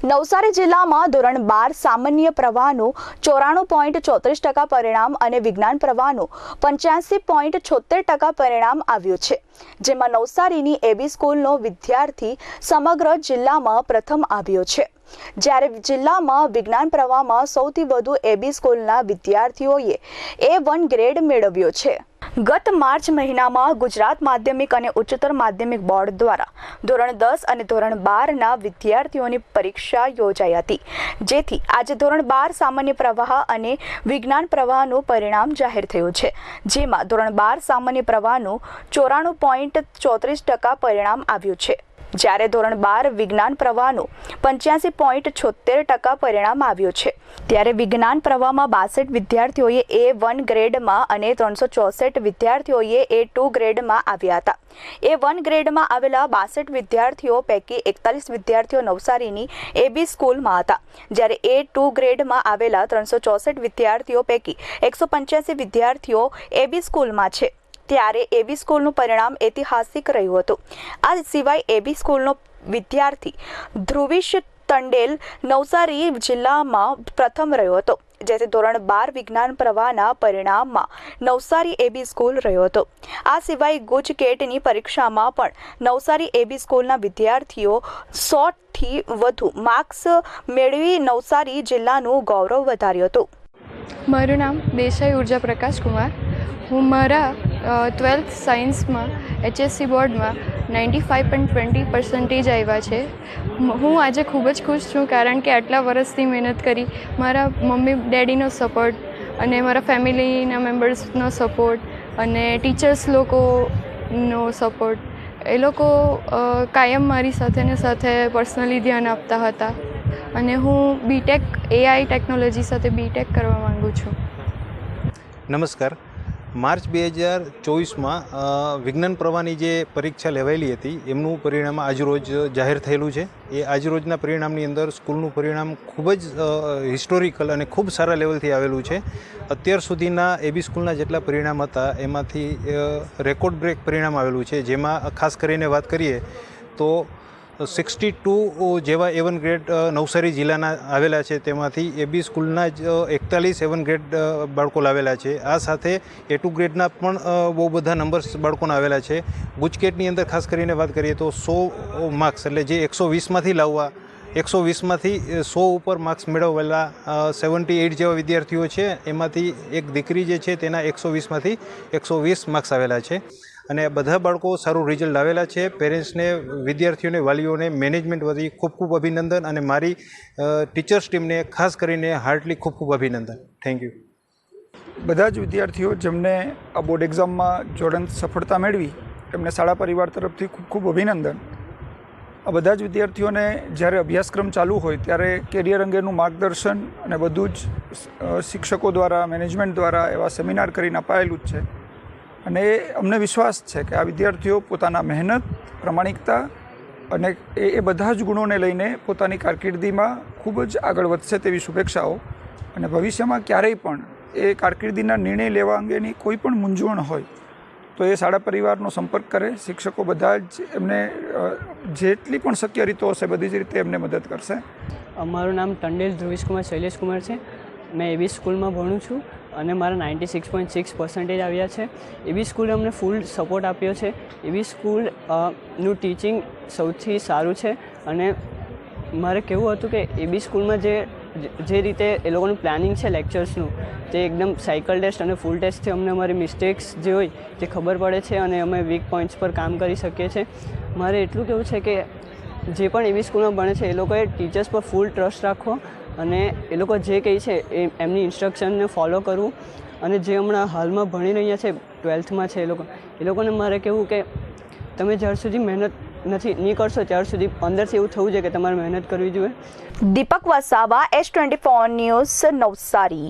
નવસારી જિલ્લામાં ધોરણ બાર સામાન્ય પ્રવાહનું ચોરાણું પોઈન્ટ ચોત્રીસ ટકા પરિણામ અને વિજ્ઞાન પ્રવાહનું પંચ્યાસી પોઈન્ટ છોતેર ટકા પરિણામ આવ્યું છે. જેમાં નવસારીની એબી સ્કૂલનો વિદ્યાર્થી સમગ્ર જિલ્લામાં પ્રથમ આવ્યો છે. જ્યારે જિલ્લામાં વિજ્ઞાન પ્રવાહમાં સૌથી વધુ એબી સ્કૂલના વિદ્યાર્થીઓએ એ વન ગ્રેડ મેળવ્યો છે. ગત માર્ચ મહિનામાં ગુજરાત માધ્યમિક અને ઉચ્ચતર માધ્યમિક બોર્ડ દ્વારા ધોરણ દસ અને ધોરણ બારના વિદ્યાર્થીઓની પરીક્ષા યોજાઈ હતી. જેથી આજે ધોરણ બાર સામાન્ય પ્રવાહ અને વિજ્ઞાન પ્રવાહનું પરિણામ જાહેર થયું છે. જેમાં ધોરણ બાર સામાન્ય પ્રવાહનું ચોરાણું પોઈન્ટ ચોત્રીસ ટકા પરિણામ આવ્યું છે. જ્યારે ધોરણ બાર વિજ્ઞાન પ્રવાહનું પંચ્યાસી પોઈન્ટ છોતેર ટકા પરિણામ આવ્યું છે. ત્યારે વિજ્ઞાન પ્રવાહમાં બાસઠ વિદ્યાર્થીઓએ એ વન ગ્રેડમાં અને ત્રણસો ચોસઠ વિદ્યાર્થીઓએ એ ટુ ગ્રેડમાં આવ્યા હતા. એ વન ગ્રેડમાં આવેલા બાસઠ વિદ્યાર્થીઓ પૈકી એકતાલીસ વિદ્યાર્થીઓ નવસારીની એબી સ્કૂલમાં હતા. જ્યારે એ ટુ ગ્રેડમાં આવેલા ત્રણસો ચોસઠ વિદ્યાર્થીઓ પૈકી એકસો પંચ્યાસી વિદ્યાર્થીઓ એબી સ્કૂલમાં છે. ત્યારે એબી સ્કૂલનું પરિણામ ઐતિહાસિક રહ્યું હતું. આ સિવાય એબી સ્કૂલનો વિદ્યાર્થી ધ્રુવિશ તંડેલ નવસારી જિલ્લામાં પ્રથમ રહ્યો હતો, જેથી ધોરણ બાર વિજ્ઞાન પ્રવાહના પરિણામમાં નવસારી એબી સ્કૂલ રહ્યો હતો. આ સિવાય ગુજકેટની પરીક્ષામાં પણ નવસારી એબી સ્કૂલના વિદ્યાર્થીઓ સોથી વધુ માર્ક્સ મેળવી નવસારી જિલ્લાનું ગૌરવ વધાર્યું હતું. મારું નામ દેસાઈ ઊર્જા પ્રકાશ કુમાર. હું મારા ટ્વેલ્થ સાયન્સમાં એચએસસી બોર્ડમાં ninety five point twenty percentage આવ્યા છે. હું આજે ખૂબ જ ખુશ છું કારણ કે આટલા વર્ષથી મહેનત કરી, મારા મમ્મી, ડેડીનો સપોર્ટ અને મારા ફેમિલીના મેમ્બર્સનો સપોર્ટ અને ટીચર્સ લોકોનો સપોર્ટ, એ લોકો કાયમ મારી સાથે ને સાથે પર્સનલી ધ્યાન આપતા હતા. અને હું બીટેક એઆઈ ટેકનોલોજી સાથે બીટેક કરવા માગું છું. નમસ્કાર. માર્ચ બે હજાર ચોવીસમાં વિજ્ઞાન પ્રવાહની જે પરીક્ષા લેવાયેલી હતી, એમનું પરિણામ આજરોજ જાહેર થયેલું છે. એ આજરોજના પરિણામની અંદર સ્કૂલનું પરિણામ ખૂબ જ હિસ્ટોરિકલ અને ખૂબ સારા લેવલથી આવેલું છે. અત્યાર સુધીના એબી સ્કૂલના જેટલા પરિણામ હતા, એમાંથી રેકોર્ડ બ્રેક પરિણામ આવેલું છે. જેમાં, ખાસ કરીને વાત કરીએ તો સિક્સટી ટુ જેવા એવન ગ્રેડ નવસારી જિલ્લાના આવેલા છે. તેમાંથી એબી સ્કૂલના જ એકતાલીસ એવન ગ્રેડ બાળકો લાવેલા છે. આ સાથે એ ટુ ગ્રેડના પણ બહુ બધા નંબર્સ બાળકોના આવેલા છે. ગુજકેટની અંદર ખાસ કરીને વાત કરીએ તો સો માર્ક્સ એટલે જે એકસો વીસમાંથી લાવવા, એકસો વીસમાંથી સો ઉપર માર્ક્સ મેળવેલા સેવન્ટી એઇટ જેવા વિદ્યાર્થીઓ છે. એમાંથી એક દીકરી જે છે તેના એકસો વીસમાંથી એકસો વીસ માર્ક્સ આવેલા છે. અને બધા બાળકો સારું રિઝલ્ટ લાવેલા છે. પેરેન્ટ્સને વિદ્યાર્થીઓને, વાલીઓને મેનેજમેન્ટ વતી ખૂબ ખૂબ અભિનંદન અને મારી ટીચર્સ ટીમને ખાસ કરીને હાર્ટલી ખૂબ ખૂબ અભિનંદન. થેન્ક યુ બધા જ વિદ્યાર્થીઓ જેમને આ બોર્ડ એક્ઝામમાં જોડંત સફળતા મેળવી, એમને શાળા પરિવાર તરફથી ખૂબ ખૂબ અભિનંદન. આ બધા જ વિદ્યાર્થીઓને જ્યારે અભ્યાસક્રમ ચાલુ હોય ત્યારે કેરિયર અંગેનું માર્ગદર્શન અને બધું જ શિક્ષકો દ્વારા મેનેજમેન્ટ દ્વારા એવા સેમિનાર કરીને અપાયેલું જ છે. અને એ અમને વિશ્વાસ છે કે આ વિદ્યાર્થીઓ પોતાના મહેનત, પ્રમાણિકતા અને એ એ બધા જ ગુણોને લઈને પોતાની કારકિર્દીમાં ખૂબ જ આગળ વધશે તેવી શુભેચ્છાઓ. અને ભવિષ્યમાં ક્યારેય પણ એ કારકિર્દીના નિર્ણય લેવા અંગેની કોઈ પણ મૂંઝવણ હોય, તો એ શાળા પરિવારનો સંપર્ક કરે. શિક્ષકો બધા જ એમને જેટલી પણ શક્ય રીતો હશે, બધી જ રીતે એમને મદદ કરશે. મારું નામ ટંડેલ ધ્રુવીશકુમાર કુમાર શૈલેષ કુમાર છે. મેં એબી સ્કૂલમાં ભણું છું અને મારા ninety six point six percentage આવ્યા છે. એબી સ્કૂલે અમને ફૂલ સપોર્ટ આપ્યો છે. એવી સ્કૂલનું ટીચિંગ સૌથી સારું છે. અને મારે કહેવું હતું કે એબી સ્કૂલમાં જે જે રીતે એ લોકોનું પ્લાનિંગ છે લેક્ચર્સનું તે એકદમ સાયકલ ટેસ્ટ અને ફૂલ ટેસ્ટથી અમને અમારી મિસ્ટેક્સ જે હોય તે ખબર પડે છે અને અમે વીક પોઈન્ટ્સ પર કામ કરી શકીએ છીએ. મારે એટલું કહેવું છે કે જે પણ એવી સ્કૂલમાં ભણે છે એ લોકોએ ટીચર્સ પર ફૂલ ટ્રસ્ટ રાખવો અને એ લોકો જે કહે છે, એ એમની ઇન્સ્ટ્રક્શનને ફોલો કરવું અને જે હમણાં હાલમાં ભણી રહ્યા છે ટ્વેલ્થમાં છે એ લોકો, એ લોકોને મારે કહેવું કે તમે જ્યાર સુધી મહેનત નથી, નહીં કરશો ત્યાર સુધી અંદરથી એવું થવું જોઈએ કે તમારે મહેનત કરવી જોઈએ. Deepak Vasava S twenty four news Navsari.